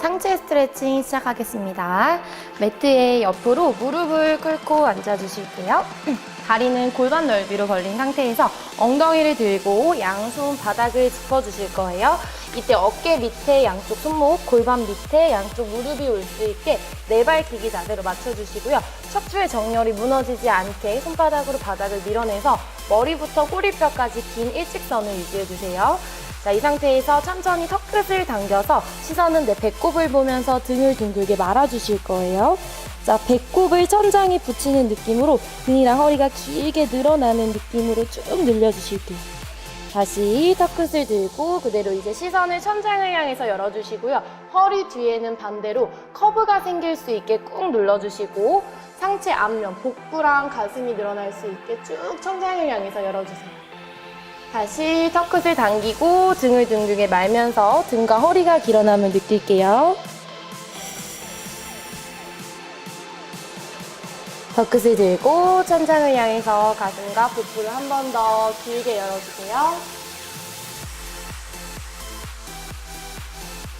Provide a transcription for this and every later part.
상체 스트레칭 시작하겠습니다. 매트의 옆으로 무릎을 꿇고 앉아주실게요. 다리는 골반 넓이로 벌린 상태에서 엉덩이를 들고 양손 바닥을 짚어주실 거예요. 이때 어깨 밑에 양쪽 손목, 골반 밑에 양쪽 무릎이 올 수 있게 네발기기 자세로 맞춰주시고요. 척추의 정렬이 무너지지 않게 손바닥으로 바닥을 밀어내서 머리부터 꼬리뼈까지 긴 일직선을 유지해주세요. 자, 이 상태에서 천천히 턱끝을 당겨서 시선은 내 배꼽을 보면서 등을 둥글게 말아주실 거예요. 자, 배꼽을 천장에 붙이는 느낌으로 등이랑 허리가 길게 늘어나는 느낌으로 쭉 늘려주실게요. 다시 턱끝을 들고 그대로 이제 시선을 천장을 향해서 열어주시고요. 허리 뒤에는 반대로 커브가 생길 수 있게 꾹 눌러주시고 상체 앞면, 복부랑 가슴이 늘어날 수 있게 쭉 천장을 향해서 열어주세요. 다시 턱끝을 당기고 등을 둥글게 말면서 등과 허리가 길어남을 느낄게요. 턱끝을 들고 천장을 향해서 가슴과 복부를 한 번 더 길게 열어주세요.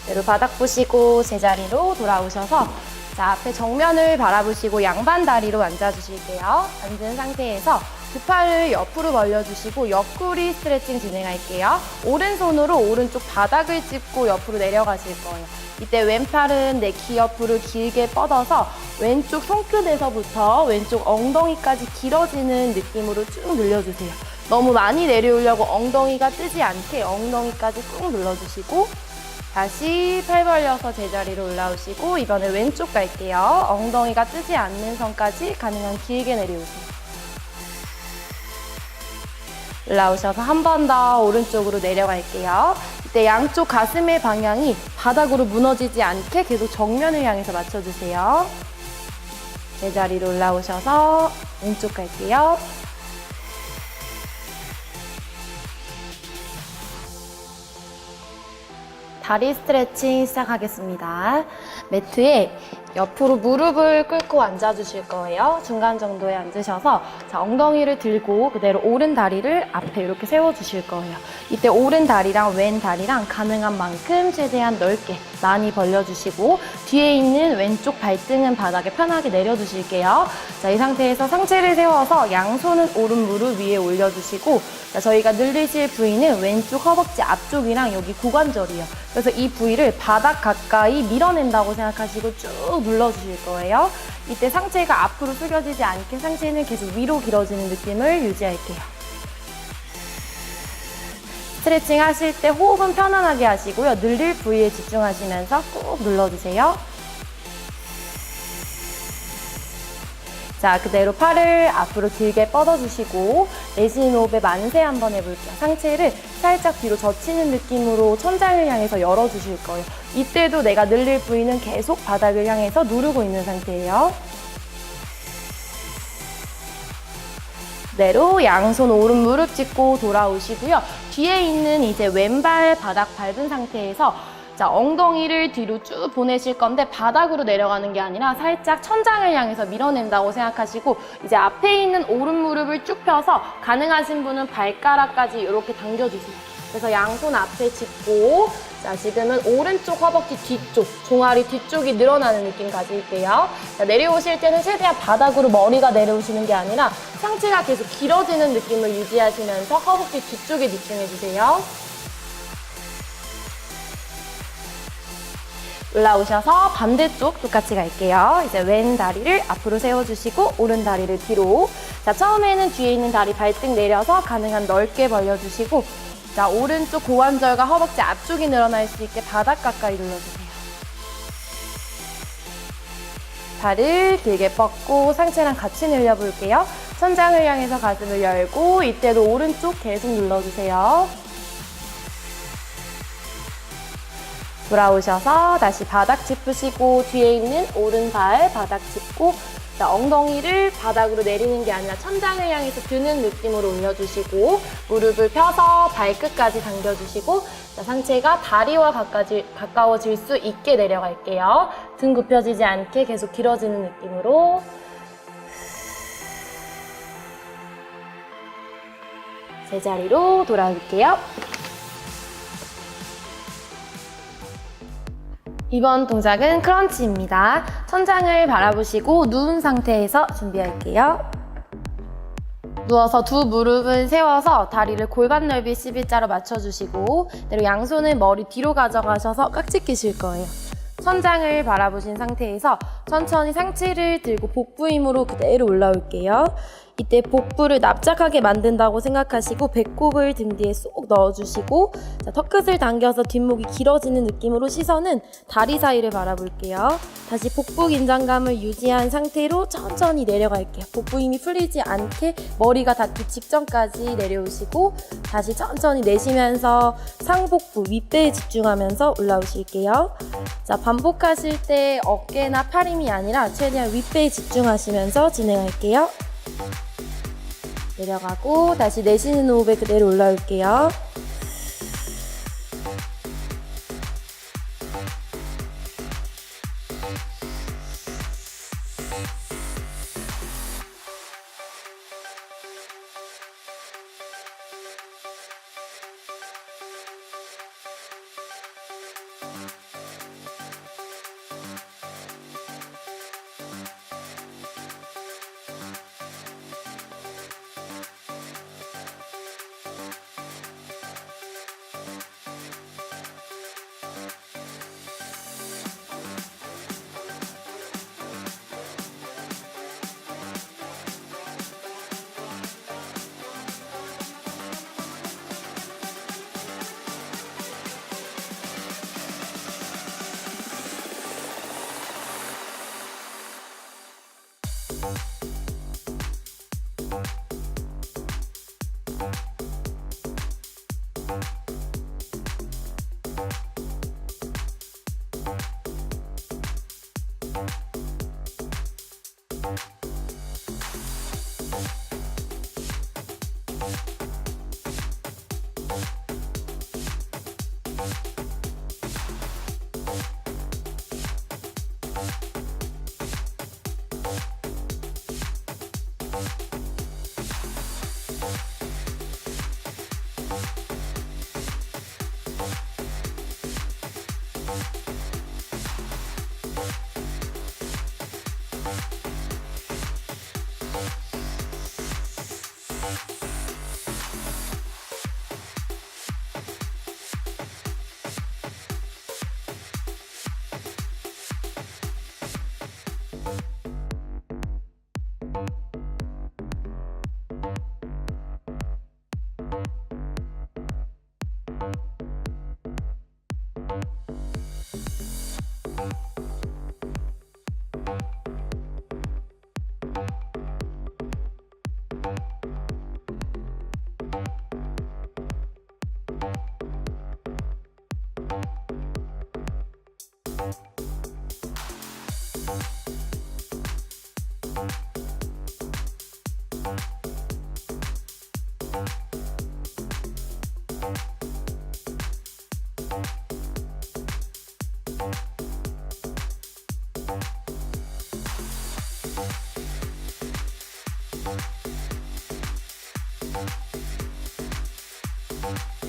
그대로 바닥 보시고 제자리로 돌아오셔서 자 앞에 정면을 바라보시고 양반 다리로 앉아주실게요. 앉은 상태에서 두 팔을 옆으로 벌려주시고 옆구리 스트레칭 진행할게요. 오른손으로 오른쪽 바닥을 짚고 옆으로 내려가실 거예요. 이때 왼팔은 내 귀 옆으로 길게 뻗어서 왼쪽 손끝에서부터 왼쪽 엉덩이까지 길어지는 느낌으로 쭉 늘려주세요. 너무 많이 내려오려고 엉덩이가 뜨지 않게 엉덩이까지 꾹 눌러주시고 다시 팔 벌려서 제자리로 올라오시고 이번에 왼쪽 갈게요. 엉덩이가 뜨지 않는 선까지 가능한 길게 내려오세요. 올라오셔서 한 번 더 오른쪽으로 내려갈게요. 이때 양쪽 가슴의 방향이 바닥으로 무너지지 않게 계속 정면을 향해서 맞춰주세요. 제자리로 올라오셔서 왼쪽 갈게요. 다리 스트레칭 시작하겠습니다. 매트에 옆으로 무릎을 꿇고 앉아주실 거예요. 중간 정도에 앉으셔서 자, 엉덩이를 들고 그대로 오른 다리를 앞에 이렇게 세워주실 거예요. 이때 오른 다리랑 왼 다리랑 가능한 만큼 최대한 넓게 많이 벌려주시고 뒤에 있는 왼쪽 발등은 바닥에 편하게 내려주실게요. 자, 이 상태에서 상체를 세워서 양손은 오른 무릎 위에 올려주시고 자, 저희가 늘리실 부위는 왼쪽 허벅지 앞쪽이랑 여기 고관절이에요. 그래서 이 부위를 바닥 가까이 밀어낸다고 생각하시고 쭉 눌러주실 거예요. 이때 상체가 앞으로 숙여지지 않게 상체는 계속 위로 길어지는 느낌을 유지할게요. 스트레칭 하실 때 호흡은 편안하게 하시고요. 늘릴 부위에 집중하시면서 꾹 눌러주세요. 자, 그대로 팔을 앞으로 길게 뻗어주시고 내쉬는 호흡에 만세 한번 해볼게요. 상체를 살짝 뒤로 젖히는 느낌으로 천장을 향해서 열어주실 거예요. 이때도 내가 늘릴 부위는 계속 바닥을 향해서 누르고 있는 상태예요. 그대로 양손 오른 무릎 짚고 돌아오시고요. 뒤에 있는 이제 왼발 바닥 밟은 상태에서 자, 엉덩이를 뒤로 쭉 보내실 건데 바닥으로 내려가는 게 아니라 살짝 천장을 향해서 밀어낸다고 생각하시고 이제 앞에 있는 오른 무릎을 쭉 펴서 가능하신 분은 발가락까지 이렇게 당겨주세요. 그래서 양손 앞에 짚고 자, 지금은 오른쪽 허벅지 뒤쪽, 종아리 뒤쪽이 늘어나는 느낌 가질게요. 자, 내려오실 때는 최대한 바닥으로 머리가 내려오시는 게 아니라 상체가 계속 길어지는 느낌을 유지하시면서 허벅지 뒤쪽에 집중해주세요. 올라오셔서 반대쪽 똑같이 갈게요. 이제 왼 다리를 앞으로 세워주시고 오른 다리를 뒤로. 자, 처음에는 뒤에 있는 다리 발등 내려서 가능한 넓게 벌려주시고 자, 오른쪽 고관절과 허벅지 앞쪽이 늘어날 수 있게 바닥 가까이 눌러주세요. 발을 길게 뻗고 상체랑 같이 늘려볼게요. 천장을 향해서 가슴을 열고 이때도 오른쪽 계속 눌러주세요. 돌아오셔서 다시 바닥 짚으시고 뒤에 있는 오른발 바닥 짚고 자, 엉덩이를 바닥으로 내리는 게 아니라 천장을 향해서 드는 느낌으로 올려주시고 무릎을 펴서 발끝까지 당겨주시고 자, 상체가 다리와 가까지, 가까워질 수 있게 내려갈게요. 등 굽혀지지 않게 계속 길어지는 느낌으로 제자리로 돌아올게요. 이번 동작은 크런치입니다. 천장을 바라보시고 누운 상태에서 준비할게요. 누워서 두 무릎은 세워서 다리를 골반 넓이 11자로 맞춰주시고 그대로 양손을 머리 뒤로 가져가셔서 깍지 끼실 거예요. 천장을 바라보신 상태에서 천천히 상체를 들고 복부 힘으로 그대로 올라올게요. 이때 복부를 납작하게 만든다고 생각하시고 배꼽을 등 뒤에 쏙 넣어주시고 자, 턱끝을 당겨서 뒷목이 길어지는 느낌으로 시선은 다리 사이를 바라볼게요. 다시 복부 긴장감을 유지한 상태로 천천히 내려갈게요. 복부 힘이 풀리지 않게 머리가 닿기 직전까지 내려오시고 다시 천천히 내쉬면서 상복부 윗배에 집중하면서 올라오실게요. 자, 반복하실 때 어깨나 팔 힘이 아니라 최대한 윗배에 집중하시면서 진행할게요. 내려가고 다시 내쉬는 호흡에 그대로 올라올게요. Bye.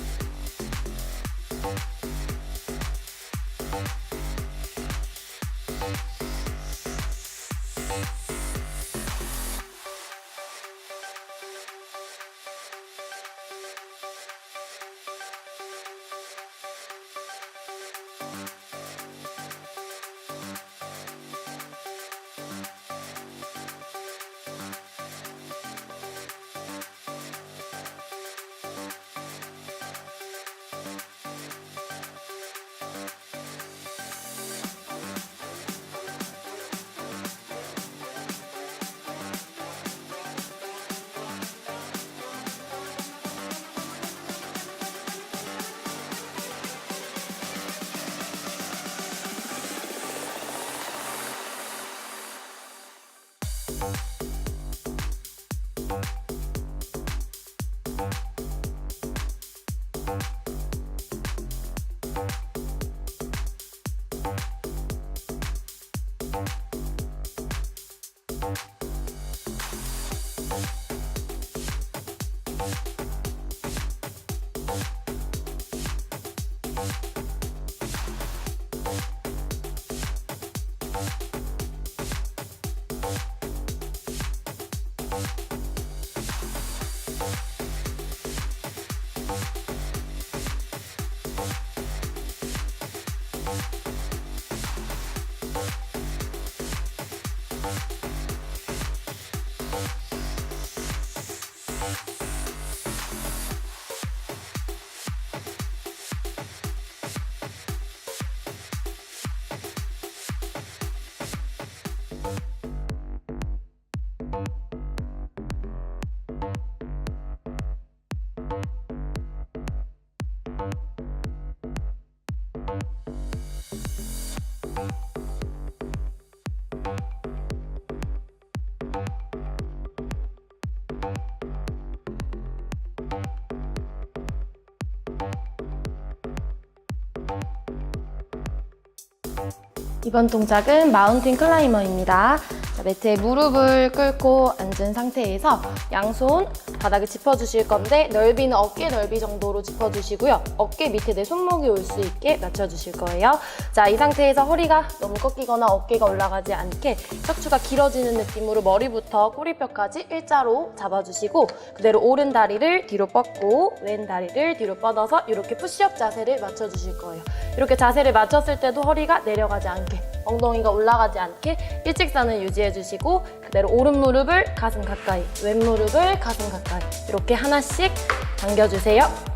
이번 동작은 마운틴 클라이머입니다. 자, 매트에 무릎을 꿇고 앉은 상태에서 양손 바닥에 짚어주실 건데 넓이는 어깨 넓이 정도로 짚어주시고요. 어깨 밑에 내 손목이 올 수 있게 맞춰주실 거예요. 자, 이 상태에서 허리가 너무 꺾이거나 어깨가 올라가지 않게 척추가 길어지는 느낌으로 머리부터 꼬리뼈까지 일자로 잡아주시고 그대로 오른 다리를 뒤로 뻗고 왼 다리를 뒤로 뻗어서 이렇게 푸시업 자세를 맞춰주실 거예요. 이렇게 자세를 맞췄을 때도 허리가 내려가지 않게 엉덩이가 올라가지 않게 일직선을 유지해 주시고 그대로 오른 무릎을 가슴 가까이 왼 무릎을 가슴 가까이 이렇게 하나씩 당겨주세요.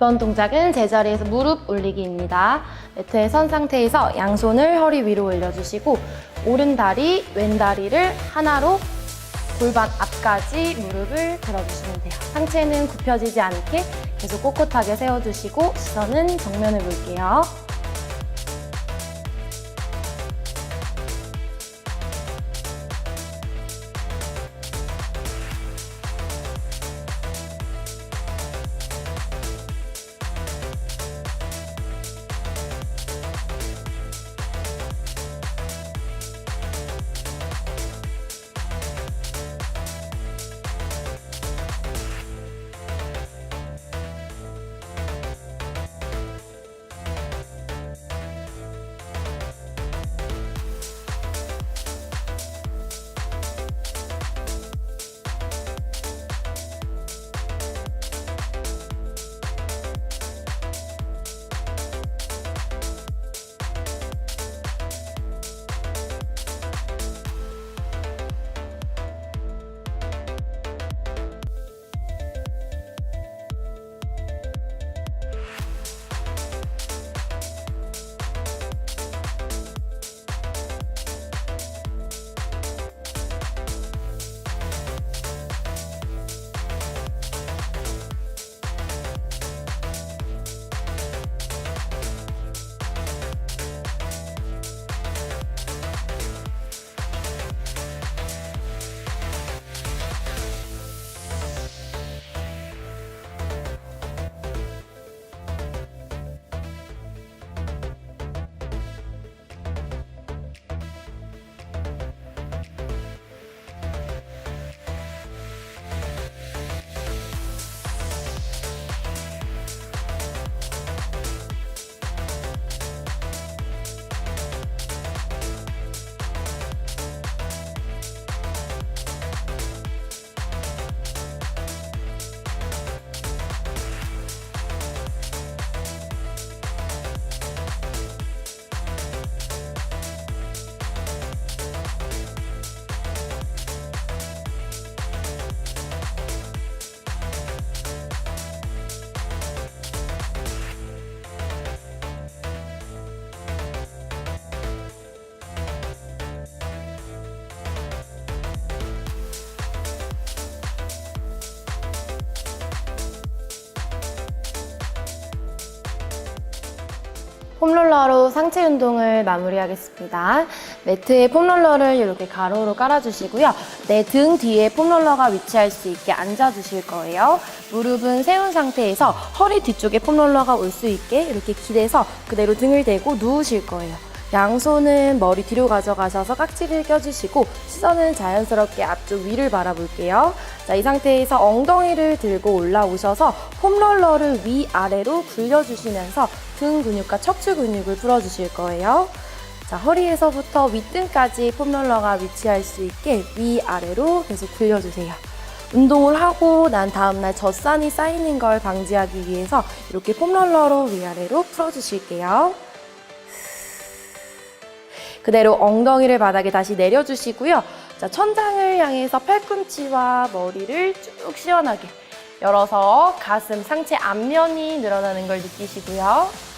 이번 동작은 제자리에서 무릎 올리기입니다. 매트에 선 상태에서 양손을 허리 위로 올려주시고 오른 다리, 왼 다리를 하나로 골반 앞까지 무릎을 들어주시면 돼요. 상체는 굽혀지지 않게 계속 꼿꼿하게 세워주시고 시선은 정면을 볼게요. 폼롤러로 상체 운동을 마무리하겠습니다. 매트에 폼롤러를 이렇게 가로로 깔아주시고요. 내 등 뒤에 폼롤러가 위치할 수 있게 앉아주실 거예요. 무릎은 세운 상태에서 허리 뒤쪽에 폼롤러가 올 수 있게 이렇게 기대서 그대로 등을 대고 누우실 거예요. 양손은 머리 뒤로 가져가셔서 깍지를 껴주시고 시선은 자연스럽게 앞쪽 위를 바라볼게요. 자, 이 상태에서 엉덩이를 들고 올라오셔서 폼롤러를 위아래로 굴려주시면서 등 근육과 척추 근육을 풀어주실 거예요. 자, 허리에서부터 윗등까지 폼롤러가 위치할 수 있게 위아래로 계속 굴려주세요. 운동을 하고 난 다음날 젖산이 쌓이는 걸 방지하기 위해서 이렇게 폼롤러로 위아래로 풀어주실게요. 그대로 엉덩이를 바닥에 다시 내려주시고요. 자, 천장을 향해서 팔꿈치와 머리를 쭉 시원하게 열어서 가슴, 상체 앞면이 늘어나는 걸 느끼시고요.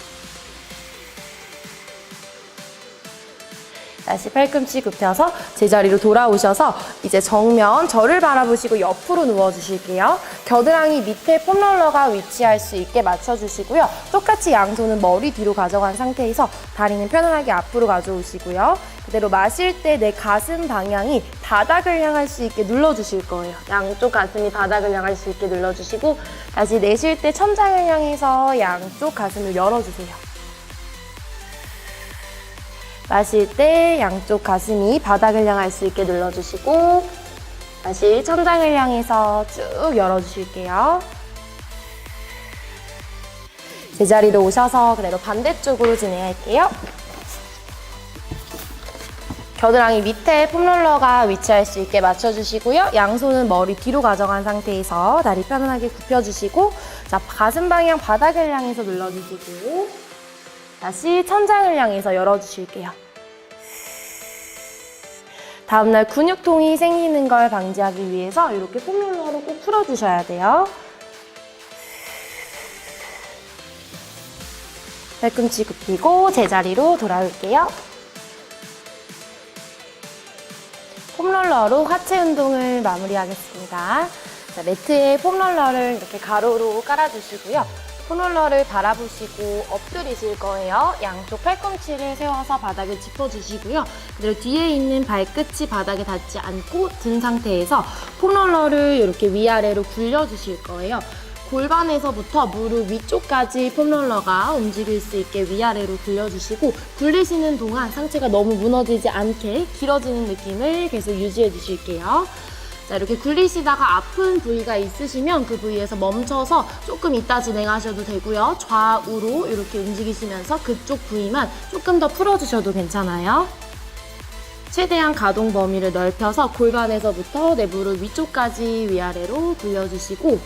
다시 팔꿈치 굽혀서 제자리로 돌아오셔서 이제 정면 저를 바라보시고 옆으로 누워주실게요. 겨드랑이 밑에 폼롤러가 위치할 수 있게 맞춰주시고요. 똑같이 양손은 머리 뒤로 가져간 상태에서 다리는 편안하게 앞으로 가져오시고요. 그대로 마실 때 내 가슴 방향이 바닥을 향할 수 있게 눌러주실 거예요. 양쪽 가슴이 바닥을 향할 수 있게 눌러주시고 다시 내쉴 때 천장을 향해서 양쪽 가슴을 열어주세요. 마실 때 양쪽 가슴이 바닥을 향할 수 있게 눌러주시고 다시 천장을 향해서 쭉 열어주실게요. 제자리로 오셔서 그대로 반대쪽으로 진행할게요. 겨드랑이 밑에 폼롤러가 위치할 수 있게 맞춰주시고요. 양손은 머리 뒤로 가져간 상태에서 다리 편안하게 굽혀주시고 자 가슴 방향 바닥을 향해서 눌러주시고 다시 천장을 향해서 열어주실게요. 다음날 근육통이 생기는 걸 방지하기 위해서 이렇게 폼롤러로 꼭 풀어주셔야 돼요. 팔꿈치 굽히고 제자리로 돌아올게요. 폼롤러로 하체 운동을 마무리하겠습니다. 자, 매트에 폼롤러를 이렇게 가로로 깔아주시고요. 폼롤러를 바라보시고 엎드리실 거예요. 양쪽 팔꿈치를 세워서 바닥을 짚어주시고요. 그대로 뒤에 있는 발끝이 바닥에 닿지 않고 든 상태에서 폼롤러를 이렇게 위아래로 굴려주실 거예요. 골반에서부터 무릎 위쪽까지 폼롤러가 움직일 수 있게 위아래로 굴려주시고 굴리시는 동안 상체가 너무 무너지지 않게 길어지는 느낌을 계속 유지해 주실게요. 자, 이렇게 굴리시다가 아픈 부위가 있으시면 그 부위에서 멈춰서 조금 이따 진행하셔도 되고요. 좌우로 이렇게 움직이시면서 그쪽 부위만 조금 더 풀어주셔도 괜찮아요. 최대한 가동 범위를 넓혀서 골반에서부터 내 무릎 위쪽까지 위아래로 굴려주시고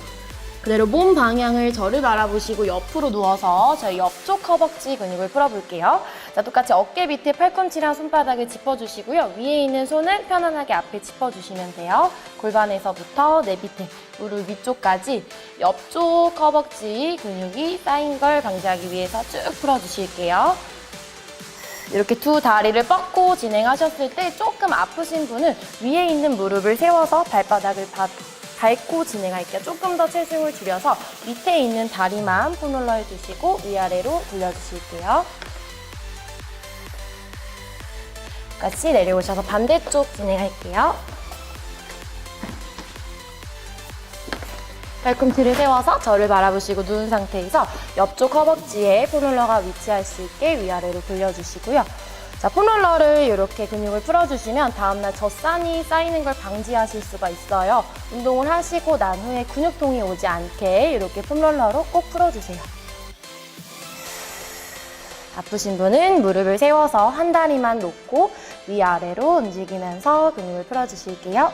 그대로 몸 방향을 저를 바라보시고 옆으로 누워서 저희 옆쪽 허벅지 근육을 풀어볼게요. 자, 똑같이 어깨 밑에 팔꿈치랑 손바닥을 짚어주시고요. 위에 있는 손은 편안하게 앞에 짚어주시면 돼요. 골반에서부터 내 밑에 무릎 위쪽까지 옆쪽 허벅지 근육이 쌓인 걸 방지하기 위해서 쭉 풀어주실게요. 이렇게 두 다리를 뻗고 진행하셨을 때 조금 아프신 분은 위에 있는 무릎을 세워서 발바닥을 바, 밟고 진행할게요. 조금 더 체중을 줄여서 밑에 있는 다리만 폼롤러 해주시고 위아래로 돌려주실게요. 같이 내려오셔서 반대쪽 진행할게요. 발꿈치를 세워서 저를 바라보시고 누운 상태에서 옆쪽 허벅지에 폼롤러가 위치할 수 있게 위아래로 돌려주시고요. 자, 폼롤러를 이렇게 근육을 풀어주시면 다음날 젖산이 쌓이는 걸 방지하실 수가 있어요. 운동을 하시고 난 후에 근육통이 오지 않게 이렇게 폼롤러로 꼭 풀어주세요. 아프신 분은 무릎을 세워서 한 다리만 놓고 위아래로 움직이면서 근육을 풀어주실게요.